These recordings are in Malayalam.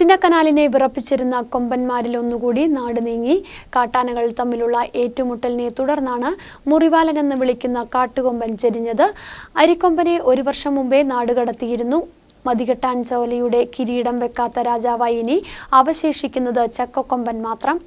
ചിന്നക്കനാലിനെ വിറപ്പിച്ചിരുന്ന കൊമ്പന്മാരിൽ ഒന്നുകൂടി നാട് നീങ്ങി. കാട്ടാനകൾ തമ്മിലുള്ള ഏറ്റുമുട്ടലിനെ തുടർന്നാണ് മുറിവാലൻ എന്ന് വിളിക്കുന്ന കാട്ടുകൊമ്പൻ ചെരിഞ്ഞത്. അരിക്കൊമ്പനെ ഒരു വർഷം മുമ്പേ നാടുകടത്തിയിരുന്നു മതികെട്ടാൻ ചോലയുടെ കിരീടം വെക്കാത്ത രാജാവായി ഇനി അവശേഷിക്കുന്നത് ചക്കക്കൊമ്പൻ മാത്രം.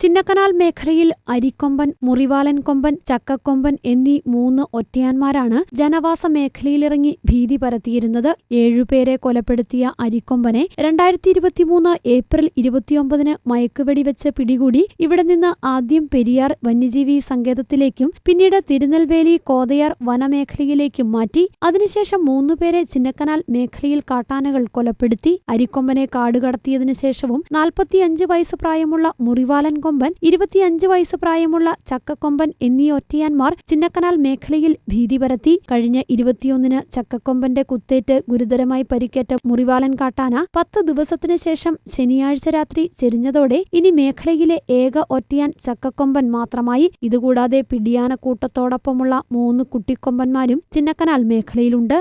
ചിന്നക്കനാൽ മേഖലയിൽ അരിക്കൊമ്പൻ മുറിവാലൻ കൊമ്പൻ ചക്കക്കൊമ്പൻ എന്നീ മൂന്ന് ഒറ്റയാന്മാരാണ് ജനവാസ മേഖലയിലിറങ്ങി ഭീതി പരത്തിയിരുന്നത്. ഏഴുപേരെ കൊലപ്പെടുത്തിയ അരിക്കൊമ്പനെ രണ്ടായിരത്തി ഇരുപത്തിമൂന്ന് ഏപ്രിൽ ഇരുപത്തിയൊമ്പതിന് മയക്കുവെടിവെച്ച് പിടികൂടി. ഇവിടെ നിന്ന് ആദ്യം പെരിയാർ വന്യജീവി സങ്കേതത്തിലേക്കും പിന്നീട് തിരുനെൽവേലി കോതയാർ വനമേഖലയിലേക്കും മാറ്റി. അതിനുശേഷം മൂന്നുപേരെ ചിന്നക്കനാൽ മേഖലയിൽ കാട്ടാനകൾ കൊലപ്പെടുത്തി. അരിക്കൊമ്പനെ കാടുകടത്തിയതിനു ശേഷവും നാൽപ്പത്തിയഞ്ച് വയസ്സ് പ്രായമുള്ള മുറിവാലൻ കൊമ്പൻ ഇരുപത്തിയഞ്ച് വയസ്സ് പ്രായമുള്ള ചക്കക്കൊമ്പൻ എന്നീ ഒറ്റയാന്മാർ ചിന്നക്കനാൽ മേഖലയിൽ ഭീതി പരത്തി. കഴിഞ്ഞ ഇരുപത്തിയൊന്നിന് ചക്കക്കൊമ്പന്റെ കുത്തേറ്റ് ഗുരുതരമായി പരിക്കേറ്റ മുറിവാലൻ കാട്ടാന പത്ത് ദിവസത്തിനു ശേഷം ശനിയാഴ്ച രാത്രി ചെരിഞ്ഞതോടെ ഇനി മേഖലയിലെ ഏക ഒറ്റയാൻ ചക്കക്കൊമ്പൻ മാത്രമായി. ഇതുകൂടാതെ പിടിയാന കൂട്ടത്തോടൊപ്പമുള്ള മൂന്ന് കുട്ടിക്കൊമ്പന്മാരും ചിന്നക്കനാൽ മേഖലയിലുണ്ട്.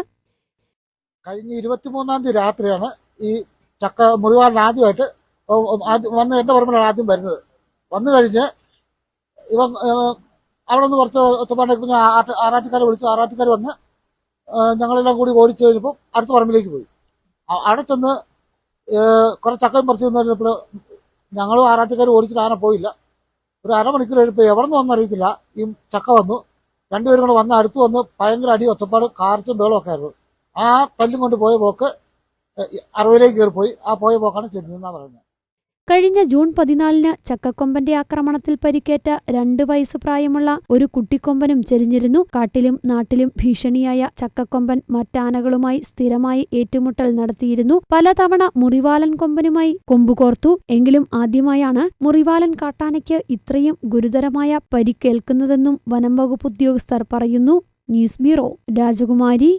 കഴിഞ്ഞ ഇരുപത്തിമൂന്നാം തീയതി രാത്രിയാണ് ഈ ചക്ക മുറിവാറിന് ആദ്യമായിട്ട് വന്ന് എന്റെ പറമ്പിലാണ് ആദ്യം വരുന്നത്? വന്നു കഴിഞ്ഞ് ഇവ അവിടെ നിന്ന് കുറച്ച് ഒച്ചപ്പാണ്ടൊക്കെ ഞാൻ ആറാറ്റുകാരെ വിളിച്ചു ആറാറ്റിക്കാർ വന്ന് ഞങ്ങളെല്ലാം കൂടി ഓടിച്ചു കഴിഞ്ഞപ്പോൾ അടുത്ത പറമ്പിലേക്ക് പോയി. അവിടെ ചെന്ന് കുറെ ചക്കയും പറിച്ചു നിന്ന് കഴിഞ്ഞപ്പോൾ ഞങ്ങളും ആറാറ്റിക്കാർ ഓടിച്ചിട്ട് ആന പോയില്ല. ഒരു അരമണിക്കൂർ കഴിഞ്ഞപ്പോൾ എവിടെ നിന്ന് വന്നറിയത്തില്ല ഈ ചക്ക വന്നു. രണ്ടുപേരും കൂടെ വന്ന് അടുത്ത് വന്ന് ഭയങ്കര അടി ഒച്ചപ്പാട് കാർച്ചും ബേളൊക്കെ ആയിരുന്നു. ആ തല്ലും കൊണ്ട് പോയ പോക്ക് അറിവിലേക്ക് അറുപതിലേക്ക് കയറി പോയി ആ പോയ പോക്കാണ് ചെരിഞ്ഞെന്നാ പറയുന്നത് കഴിഞ്ഞ ജൂൺ പതിനാലിന് ചക്കക്കൊമ്പന്റെ ആക്രമണത്തിൽ പരിക്കേറ്റ രണ്ട് വയസ്സ് പ്രായമുള്ള ഒരു കുട്ടിക്കൊമ്പനും ചെരിഞ്ഞിരുന്നു. കാട്ടിലും നാട്ടിലും ഭീഷണിയായ ചക്കക്കൊമ്പൻ മറ്റാനകളുമായി സ്ഥിരമായി ഏറ്റുമുട്ടൽ നടത്തിയിരുന്നു. പലതവണ മുറിവാലൻ കൊമ്പനുമായി കൊമ്പുകോർത്തു എങ്കിലും ആദ്യമായാണ് മുറിവാലൻ കാട്ടാനയ്ക്ക് ഇത്രയും ഗുരുതരമായ പരിക്കേൽക്കുന്നതെന്നും വനം വകുപ്പ് ഉദ്യോഗസ്ഥർ പറയുന്നു. ന്യൂസ് ബ്യൂറോ രാജകുമാരി